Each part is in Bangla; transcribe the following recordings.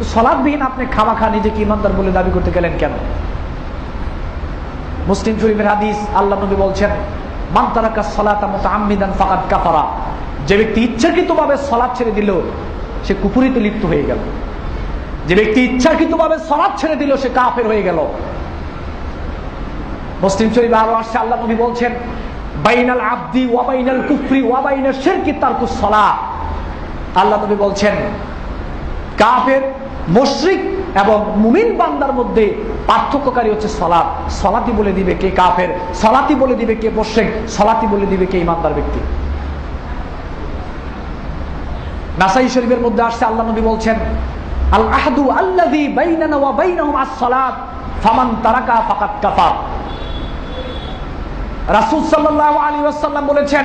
সলাদবিহীন আপনি খামাখা নিজেকে ইমানদার বলে দাবি করতে গেলেন কেন? মুসলিম শরীফের হাদিস আল্লাহ নবী বলছেন যে ব্যক্তি সলাদ ছেড়ে দিল, সে কুপুরিতে লিপ্ত হয়ে গেল। যে ব্যক্তি ইচ্ছাকৃতভাবে সলাদ ছেড়ে দিল, সে কাফের হয়ে গেল। মুসলিম শরীফে আরও আসছে, আল্লাহ নবী বলছেন, বাইনাল আব্দি ওয়াবাইনাল কুফরি ওয়াবাইনাল শিরকি তারকুস সালাহ আল্লাহ নবী বলছেন, কাফের মুশরিক এবং মুমিন বান্দার মধ্যে পার্থক্যকারী হচ্ছে সলাৎ সলাতি বলে দিবে কে কাফের সলাতি বলে দিবে কে মুশরিক সলাতি বলে দিবে কে ইমানদার ব্যক্তি। নাসাই শরীফের মধ্যে আসছে, আল্লাহ নবী বলছেন আল আহাদু আল্লাযী বাইনানা ওয়া বাইনাহুম আস-সালাত, ফামান তারাকা ফাকাত কাফার। রাসূল সাল্লাল্লাহু আলাইহি ওয়াসাল্লাম বলেছেন,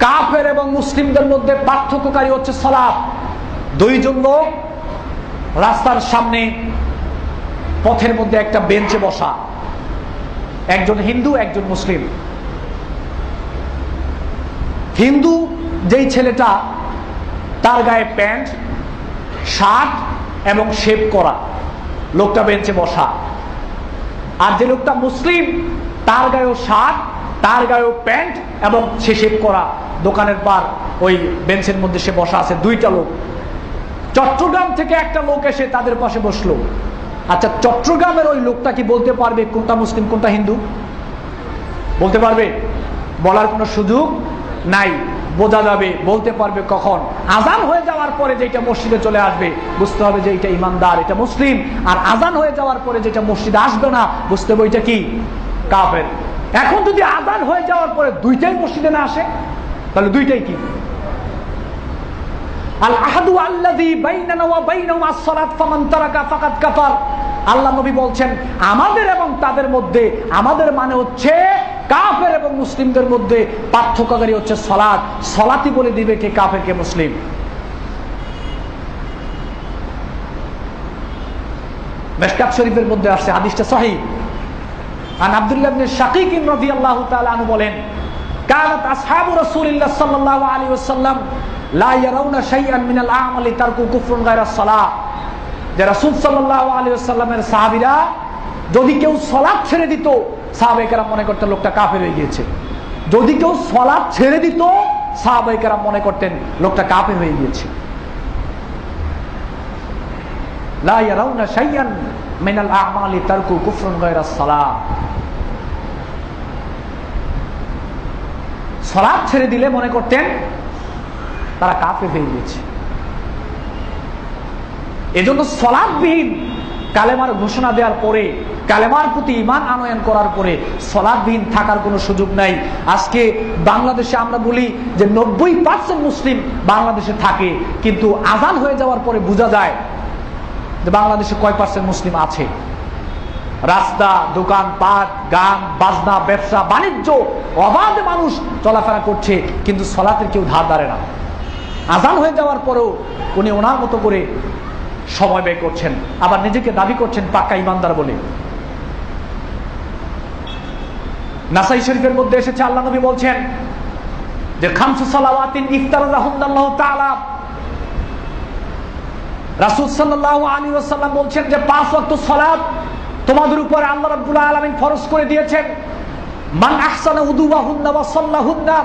কাফের এবং মুসলিমদের মধ্যে পার্থক্যকারী হচ্ছে সালাত। দুইজন লোক রাস্তার সামনে পথের মধ্যে একটা বেঞ্চে বসা। একজন হিন্দু, একজন মুসলিম। হিন্দু যেই ছেলেটা, তার গায়ে প্যান্ট, শার্ট এবং শেভ করা। লোকটা বেঞ্চে বসা। আর যে লোকটা মুসলিম, তার গায়েও শার্ট, তার গায়েও প্যান্ট এবং সে শেভ করা। দোকানের পার ওই বেঞ্চের মধ্যে সে বসা আছে, দুইটা লোক। চট্টগ্রাম থেকে একটা লোক এসে তাদের পাশে বসল। আচ্ছা চট্টগ্রামের ওই লোকটা কি বলতে পারবে কোনটা মুসলিম, কোনটা হিন্দু? বলতে পারবে? বলার কোনো সুযোগ নাই। বোঝা যাবে, বলতে পারবে কখন। আজান হয়ে যাওয়ার পরে যেটা মসজিদে চলে আসবে, বুঝতে হবে যে এটা ইমানদার, এটা মুসলিম। আর আজান হয়ে যাওয়ার পরে যেটা মসজিদে আসবে না, বুঝতে হবে ওইটা কি? কাফের। এখন যদি আজান হয়ে যাওয়ার পরে দুইটাই মসজিদে না আসে, তাহলে দুইটাই কি? আল আল্লাহ নবী বলছেন, আমাদের এবং তাদের মধ্যে, আমাদের মানে হচ্ছে কাফের এবং মুসলিমদের মধ্যে পার্থক্যকারী হচ্ছে সলাৎ সলাতি বলে দিবে কে কাফের, কে মুসলিম। মেশকাত শরীফের মধ্যে আসছে, হাদিসটা সহি। আন আব্দুল্লাহ ইবনে শাকিক রাদিয়াল্লাহু তাআলা বলেন, কানাত আসহাবু রাসূলিল্লাহ সাল্লাল্লাহু আলাইহি ওয়াসাল্লাম যদি কেউ সালাত ছেড়ে দিত সাহাবাইকারা মনে করতেন লোকটা কাফের হয়ে গিয়েছে। যদি কেউ সালাত ছেড়ে দিত সাহাবাইকারা মনে করতেন লোকটা কাফের হয়ে গিয়েছে। সলাপ ছেড়ে দিলে মনে করতেন তারা কাফে হয়ে গিয়েছে। এজন্য সলাদবিহীন কালেমার ঘোষণা দেওয়ার পরে, কালেমার প্রতি ইমান আনয়ন করার পরে সলাদবিহীন থাকার কোনো সুযোগ নাই। আজকে বাংলাদেশে আমরা বলি যে নব্বই পার্সেন্ট মুসলিম বাংলাদেশে থাকে, কিন্তু আজান হয়ে যাওয়ার পরে বোঝা যায় যে বাংলাদেশে কয় পার্সেন্ট মুসলিম আছে। রাস্তা, দোকান, পাট, গান, বাজনা, ব্যবসা, বাণিজ্য, অবাধে মানুষ চলাফেরা করছে, কিন্তু সলাতের কেউ ধার ধারে না। আজান হয়ে যাওয়ার পরেও উনি ওনার মতো করে সময় ব্যয় করছেন। আবার নিজেকে দাবি করছেন পাক্কা ইমানদার বলে। নাসাই শরীফের মধ্যে এসেছে আল্লাহ নবী বলছেন যে, খামসু সালাওয়াতিন ইফতার রাহুল্লাহ তাআলা। রাসূল সাল্লাল্লাহু আলাইহি ওয়াসাল্লাম বলছেন যে, পাঁচ ওয়াক্ত সালাত তোমাদের উপরে আল্লাহ রাব্বুল আলামিন ফরজ করে দিয়েছেন। মান আহসানা ওয়া সাল্লাহুন্না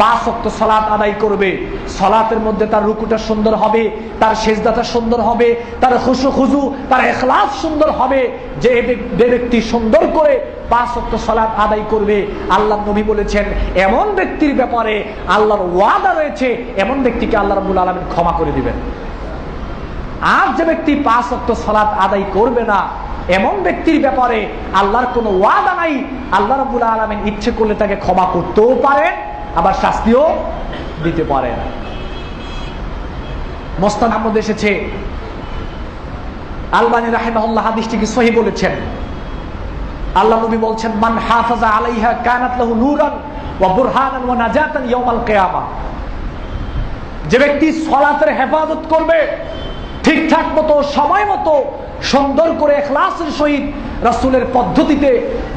পাঁচ অক্ত সলাৎ আদায় করবে। সলাতের মধ্যে তার রুকুটা সুন্দর হবে, তার সেজদাটা সুন্দর হবে, তার খুশু খুজু, তার এখলাস সুন্দর হবে। যে ব্যক্তি সুন্দর করে পাঁচ অক্ত সলাৎ আদায় করবে আল্লাহ নবী বলেছেন, এমন ব্যক্তির ব্যাপারে আল্লাহর ওয়াদা রয়েছে, এমন ব্যক্তিকে আল্লাহ রাবুল আলমিন ক্ষমা করে দিবেন। আর যে ব্যক্তি পাঁচ অক্ত সলাৎ আদায় করবে না, এমন ব্যক্তির ব্যাপারে আল্লাহর কোনো ওয়াদা নাই, আল্লাহ রাবুল আলমিন ইচ্ছে করলে তাকে ক্ষমা করতেও পারেন আবার শাস্তিও দিতে পারেন মোস্তান আহমদ এসেছে। আলবানী রাহেমাহুল্লাহ হাদিসটিকে সহি বলেছেন। আল্লাহ নবী বলছেন, মান হাফাজা আলাইহা কানাত লাহু নূরান ওয়া বুরহানান ওয়া নাজাতান ইয়াউমাল কিয়ামা। যে ব্যক্তি সলাতের হেফাজত করবে ঠিকঠাক মতো, সময় মতো সুন্দর করে এখলাসের সহিত রাসূলের পদ্ধতিতে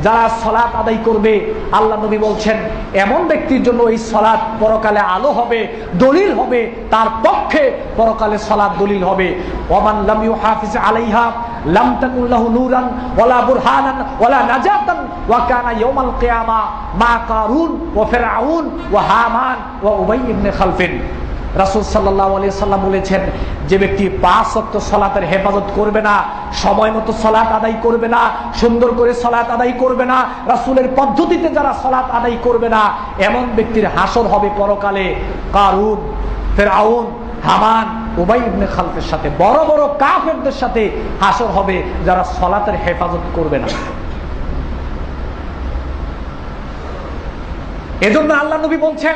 যারা সলাৎ আদায় করবে, আল্লাহ নবী বলছেন, এমন ব্যক্তির জন্য এই সলাৎ পরকালে আলো হবে, দলিল হবে, তার পক্ষে পরকালে সলাৎ দলিল হবে। ওমান লাম ইউহাফিজ আলাইহা মা কারুন খালফিন। রাসুল সাল্লাহ আলি সাল্লাম বলেছেন, যে ব্যক্তি পাঁচ অক্ট সলাতের হেফাজত করবে না, সময় মতো সলাৎ আদায় করবে না, সুন্দর করে সলাৎ আদায় করবে না, রাসুলের পদ্ধতিতে যারা সলাৎ আদায় করবে না, এমন ব্যক্তির হাসর হবে পরকালে। কারুন ফেরাউন, হামান, উবাই ইবনে খালফের সাথে, বড় বড় কাফেরদের সাথে হাসর হবে যারা সলাতের হেফাজত করবে না। এজন্য আল্লাহ নবী বলছেন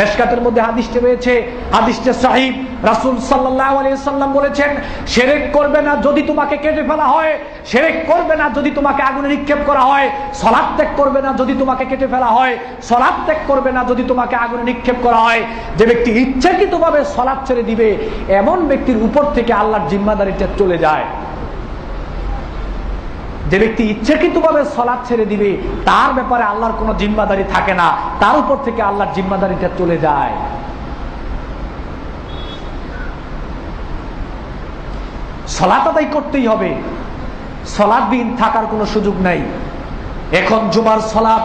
মেশকাতের মধ্যে হাদিসটি রয়েছে, হাদিসটি সাহিব রাসূল আলাইহি সাল্লাম বলেছেন সেরেক করবে না যদি তোমাকে কেটে ফেলা হয় সেরেক করবে না যদি তোমাকে আগুনে নিক্ষেপ করা হয় সালাত ত্যাগ করবে না যদি তোমাকে কেটে ফেলা হয় সালাত ত্যাগ করবে না যদি তোমাকে আগুনে নিক্ষেপ করা হয়। যে ব্যক্তি ইচ্ছাকৃতভাবে সালাত ছেড়ে দিবে, এমন ব্যক্তির উপর থেকে আল্লাহর জিম্মাদারিটা চলে যায়। যে ব্যক্তি ইচ্ছাকৃতভাবে সলাদ ছেড়ে দিবে, তার ব্যাপারে আল্লাহর কোনো জিম্মাদারি থাকে না। তার উপর থেকে আল্লাহর জিম্মাদারিটা চলে যায়। সলাত আদায় করতেই হবে। সলাদবিহীন থাকার কোনো সুযোগ নাই। এখন জুমার সলাপ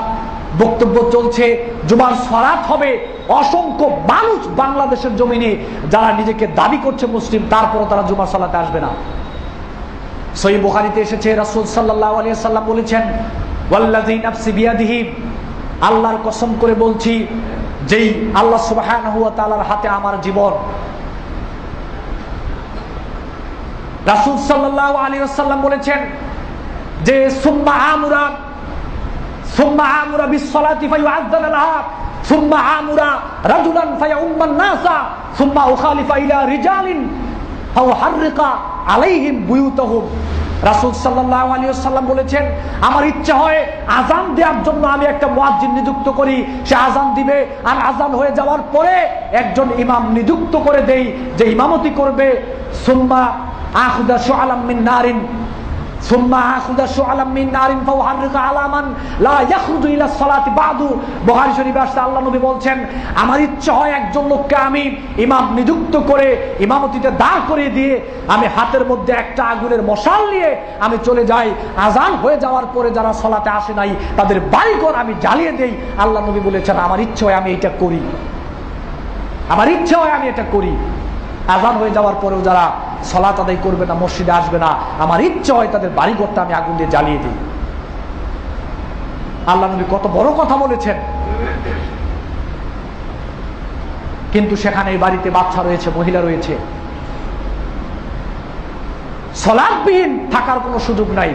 বক্তব্য চলছে। জুমার সলাৎ হবে অসংখ্য মানুষ বাংলাদেশের জমিনে যারা নিজেকে দাবি করছে মুসলিম, তারপরও তারা জুমার সলাতে আসবে না। সই বুখারিতে এসেছে, রাসূল আলাইহি সাল্লাম বলেছেন আল্লাহর কসম করে বলছি, যেই আল্লাহ সুবহানাহু ওয়া তাআলার হাতে আমার জীবন। রাসূল সাল্লাল্লাহু আলাইহি ওয়াসাল্লাম বলেছেন যে, সুম্মা আমুরা সুম্মা আমুরা বিসসালাতি ফায়ুআযযানা লাহা সুম্মা আমুরা রাজুলান ফায়াউম্মান নাসা, সুম্মা উখালিফা ইলা রিজালিন আলাইহিম বুয়ুতাহুম। রাসূল সাল্লাল্লাহু আলাইহি সাল্লাম বলেছেন, আমার ইচ্ছা হয় আজান দেওয়ার জন্য আমি একটা মুয়াজ্জিন নিযুক্ত করি। সে আজান দিবে আর আজান হয়ে যাওয়ার পরে একজন ইমাম নিযুক্ত করে দেই, যে ইমামতি করবে। সুম্মা আখুদা আলমিন মিন নারিন। আল্লাহ নবী বলছেন, আমার ইচ্ছা হয় একজন লোককে আমি ইমাম নিযুক্ত করে, ইমামতিতে দাঁড় করিয়ে দিয়ে আমি হাতের মধ্যে একটা আগুনের মশাল নিয়ে আমি চলে যাই। আজান হয়ে যাওয়ার পরে যারা সলাতে আসে নাই, তাদের বাড়িঘর আমি জ্বালিয়ে দেই। আল্লাহ নবী বলেছেন, আমার ইচ্ছা হয় আমি এটা করি। আমার ইচ্ছা হয় আমি এটা করি। আজান হয়ে যাওয়ার পরেও যারা সলাত আদায় করবে না, মসজিদে আসবে না। আমার ইচ্ছা হয় তাদের বাড়িঘরটা আমি আগুন দিয়ে জ্বালিয়ে দিই। আল্লাহ নবী কত বড় কথা বলেছেন। কিন্তু সেখানে এই বাড়িতে বাচ্চা রয়েছে, মহিলা রয়েছে। সলাদবিহীন থাকার কোনো সুযোগ নাই।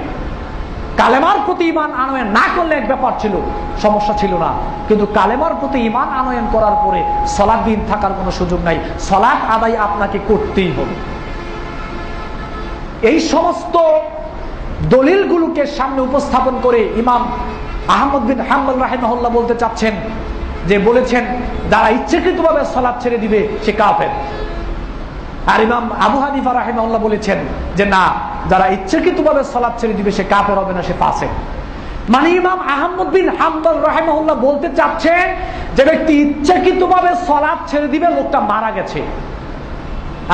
কালেমার প্রতি ইমান আনয়ন না করলে এক ব্যাপার ছিল, সমস্যা ছিল না। কিন্তু কালেমার প্রতি ইমান আনয়ন করার পরে সলাদবিহীন থাকার কোনো সুযোগ নাই। সলাদ আদায় আপনাকে করতেই হবে। এই সমস্ত দলিলগুলোকে সামনে উপস্থাপন করে ইমাম আহমদ বিন হাম্বল রাহেমহল্লা বলতে চাচ্ছেন যে বলেছেন, যারা ইচ্ছাকৃতভাবে সলাদ ছেড়ে দিবে, সে কাফের। আর ইমাম আবু হানিফা রাহেমহল্লা বলেছেন যে, না, যারা ইচ্ছাকৃতভাবে সলাদ ছেড়ে দিবে, সে কাফের হবে না, সে পাশে মানে ইমাম আহমদ বিন হাম্বল রাহেমহল্লা বলতে চাচ্ছেন, যে ব্যক্তি ইচ্ছাকৃতভাবে সলাদ ছেড়ে দিবে, লোকটা মারা গেছে।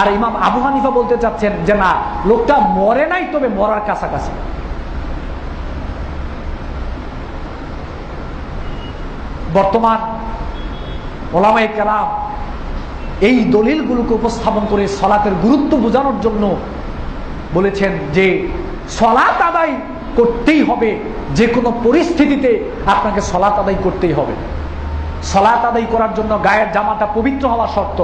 আর ইমাম আবু হানিফা বলতে চাচ্ছেন যে না, লোকটা মরে নাই, তবে মরার কাছাকাছি। বর্তমান ওলামাই কেরাম এই দলিলগুলোকে উপস্থাপন করে সলাতের গুরুত্ব বোঝানোর জন্য বলেছেন যে সলাত আদায় করতেই হবে যে কোনো পরিস্থিতিতে আপনাকে সলাত আদায় করতেই হবে। সলাত আদায় করার জন্য গায়ের জামাটা পবিত্র হওয়া শর্ত।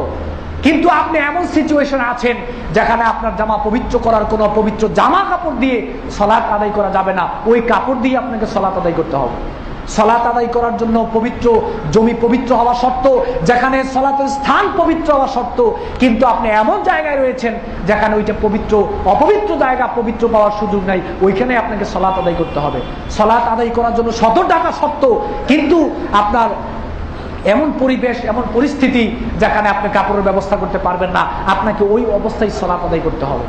কিন্তু আপনি এমন সিচুয়েশন আছেন যেখানে আপনার জামা পবিত্র করার কোনো পবিত্র জামা কাপড় দিয়ে সলাৎ আদায় করা যাবে না। ওই কাপড় দিয়ে আপনাকে সলাৎ আদায় করতে হবে। সলাৎ আদায় করার জন্য পবিত্র জমি পবিত্র হওয়া সত্ত্বেও যেখানে সলাতের স্থান পবিত্র হওয়া সত্ত্বেও কিন্তু আপনি এমন জায়গায় রয়েছেন যেখানে ওইটা পবিত্র, অপবিত্র জায়গা পবিত্র পাওয়ার সুযোগ নাই, ওইখানে আপনাকে সলাৎ আদায় করতে হবে। সলাৎ আদায় করার জন্য শত টাকা সত্ত্বেও কিন্তু আপনার এমন পরিবেশ, এমন পরিস্থিতি যেখানে আপনি কাপড়ের ব্যবস্থা করতে পারবেন না। আপনাকে ওই অবস্থায় সলাৎ আদায় করতে হবে।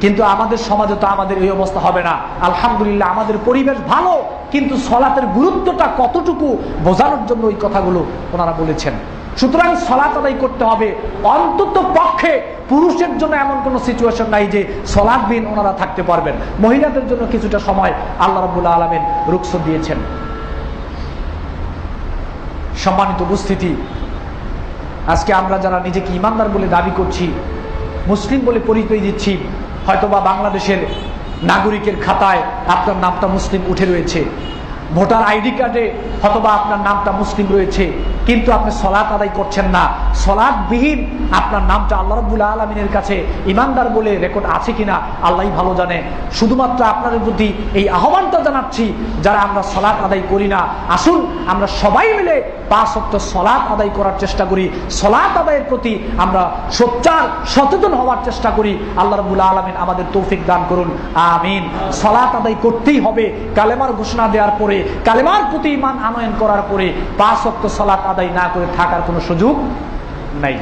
কিন্তু আমাদের সমাজে তো আমাদের এই অবস্থা হবে না। আলহামদুলিল্লাহ, আমাদের পরিবেশ ভালো, কিন্তু সলাতের গুরুত্বটা কতটুকু বোঝানোর জন্য ওই কথাগুলো ওনারা বলেছেন। সুতরাং সলাত আদায় করতে হবে। অন্তত পক্ষে পুরুষের জন্য এমন কোনো সিচুয়েশন নাই যে সলাৎ বিন ওনারা থাকতে পারবেন। মহিলাদের জন্য কিছুটা সময় আল্লাহ রবুল্লা আলমেন রুকস দিয়েছেন। সম্মানিত উপস্থিতি। আজকে আমরা যারা নিজেকে ইমানদার বলে দাবি করছি, মুসলিম বলে পরিচয় দিচ্ছি, হয়তোবা বাংলাদেশের নাগরিকের খাতায় আপনার নামটা মুসলিম উঠে রয়েছে। ভোটার আইডি কার্ডে হয়তোবা আপনার নামটা মুসলিম রয়েছে। কিন্তু আপনি সলাৎ আদায় করছেন না। সলাৎ বিহীন আপনার নামটা আল্লাহ রবুল্লা আলমিনের কাছে ইমানদার বলে রেকর্ড আছে কিনা আল্লাহ ভালো জানে। শুধুমাত্র আপনাদের প্রতি এই আহ্বানটা জানাচ্ছি, যারা আমরা সলাৎ আদায় করি না, আসুন আমরা সবাই মিলে পাঁচ সপ্ত সলাৎ আদায় করার চেষ্টা করি। সলাৎ আদায়ের প্রতি আমরা সোচ্চার, সচেতন হওয়ার চেষ্টা করি। আল্লাহ রবুল্লা আলমিন আমাদের তৌফিক দান করুন। আমিন। সলাৎ আদায় করতেই হবে। কালেমার ঘোষণা দেওয়ার পরে, কালেমার প্রতি ইমান আনয়ন করার পরে পাঁচ সপ্ত সলাৎ আদায় না করে থাকার কোনো সুযোগ নাই।